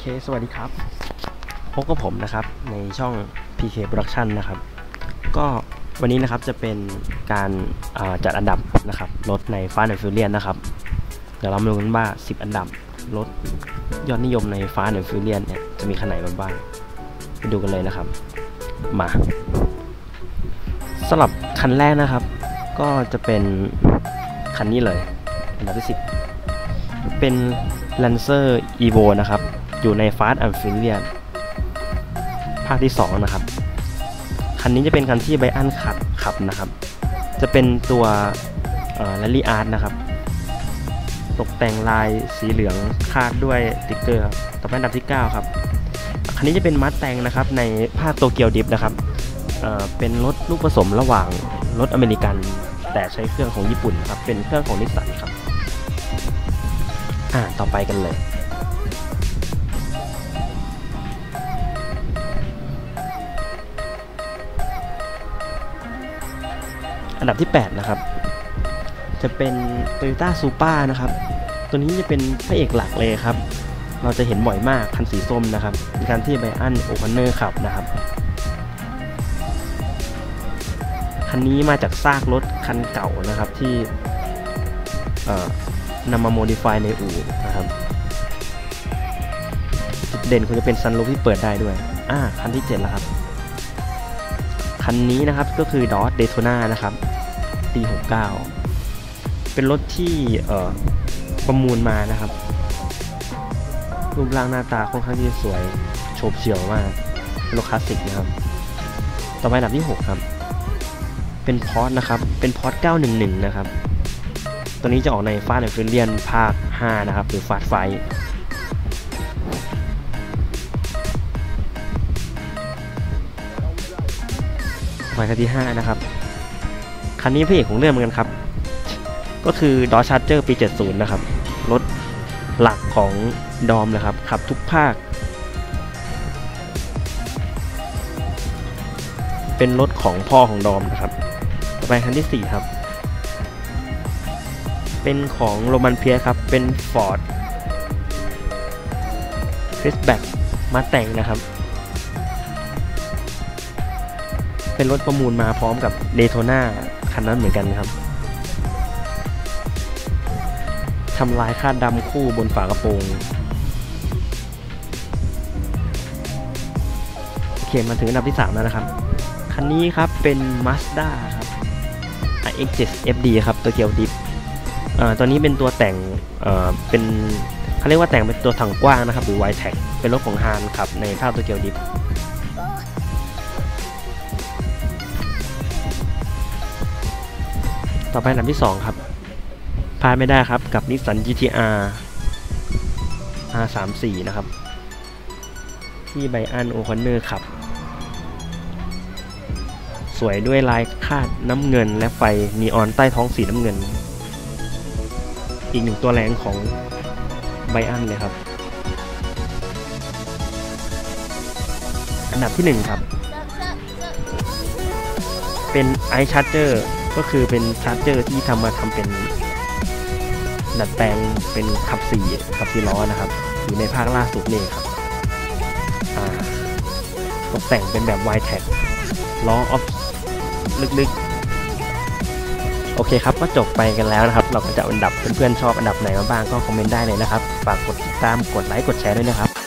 เค สวัสดีครับ พบกับผมนะครับในช่อง PK Production นะครับ ก็วันนี้นะครับจะเป็นการาจัดอันดับนะครับรถใน Fast and Furious นะครับ เดี๋ยวเรามาดูกันว่า 10 อันดับรถยอดนิยมใน Fast and Furious เนี่ยจะมีคันไหนบ้างไปดูกันเลยนะครับ มาสำหรับคันแรกนะครับ ก็จะเป็นคันนี้เลย อันดับที่ 10 เป็น Lancer Evo นะครับ อยู่ใน Fast and Furious ภาคที่ 2 นะครับ คันนี้จะเป็นคันที่ไบอันขับขับนะครับ จะเป็นตัวแรลลี่อาร์ตนะครับ ตกแต่งลายสีเหลืองคาดด้วยติ๊กเกอร์ครับต่อไปอันดับที่ 9 ครับ คันนี้จะเป็นมัดแตงนะครับในภาคโตเกียวดิฟนะครับเเป็นรถลูกผสมระหว่างรถอเมริกัน แต่ใช้เครื่องของญี่ปุ่นครับ เป็นเครื่องของนิสสันครับ อ่า ต่อไปกันเลย อันดับที่ 8 นะครับ จะเป็น Toyota Supra นะครับ ตัวนี้จะเป็นพระเอกหลักเลยครับ เราจะเห็นบ่อยมากคันสีส้มนะครับเป็นการที่ไบอันโอคอนเนอร์ขับนะครับ คันนี้มาจากซากรถคันเก่านะครับที่เอ่อนำมาโมดิฟายในอู่นะครับจุดเด่นควรจะเป็นซันรูฟที่เปิดได้ด้วย อ่า คันที่ 7 แล้วครับ คันนี้นะครับก็คือ Dodge Daytona นะครับปี69 เป็นรถที่ประมูลมานะครับ รูปร่างหน้าตาค่อนข้างที่จะสวยโฉบเฉี่ยวมากรถคลาสสิกนะครับ ต่อไปอันดับที่ 6 ครับ เป็นพอร์ตนะครับ เป็นพอร์ต911 นะครับ ตัวนี้จะออกในฟา s แอนฟิเลียนภาค 5 นะครับ หรือฟา t ไฟ หมายคันที่ 5 นะครับ คันนี้พระเอกของเรื่องเหมือนกันครับ ก็คือ Dodge Charger ปี 70 นะครับ รถหลักของดอมเลยครับ ขับทุกภาค เป็นรถของพ่อของดอมนะครับ ต่อไปคันที่ 4 ครับ เป็นของโรมันเพียครับ เป็น Ford f a c e b a c k มาแต่งนะครับ เป็นรถประมูลมาพร้อมกับเดโ t นาคันนั้นเหมือนกันครับทำลายคาดดำคู่บนฝากระโปรงโอเคมาถึงอันดับที่ 3 แล้วนะครับ คันนี้ครับเป็น Mazda ครับ iX7 FD ครับตัวเกียวดิฟเอ่อตัวนี้เป็นตัวแต่งเอ่อเป็นเขาเรียกว่าแต่งเป็นตัวถังกว้างนะครับ หรือ Wide Tag เป็นรถของฮานครับในภาคตัวเกียวดิฟ ต่อไปอันดับที่ 2 ครับพลาดไม่ได้ครับกับนิสสัน GTR R34 นะครับ ที่ไบอันโอคอนเนอร์ขับ สวยด้วยลายคาดน้ำเงินและไฟนีออนใต้ท้องสีน้ำเงิน อีกหนึ่งตัวแรงของไบอันเลยครับ อันดับที่ 1 ครับ เป็น i Charger ก็คือเป็นชาร์จเจอร์ที่ทำมาทำเป็นดัดแปลงเป็นขับสี่ขับสี่ล้อนะครับ อยู่ในภาคล่าสุดนี่ครับตกแต่งเป็นแบบ y t แท็ล้อออฟลึกๆ โอเคครับ ก็จบไปกันแล้วนะครับ เราก็จะอันดับเพื่อนๆชอบอันดับไหนมาบ้างก็คอมเมนต์ได้เลยนะครับ ฝากกดติดตามกดไลค์กดแชร์ด้วยนะครับ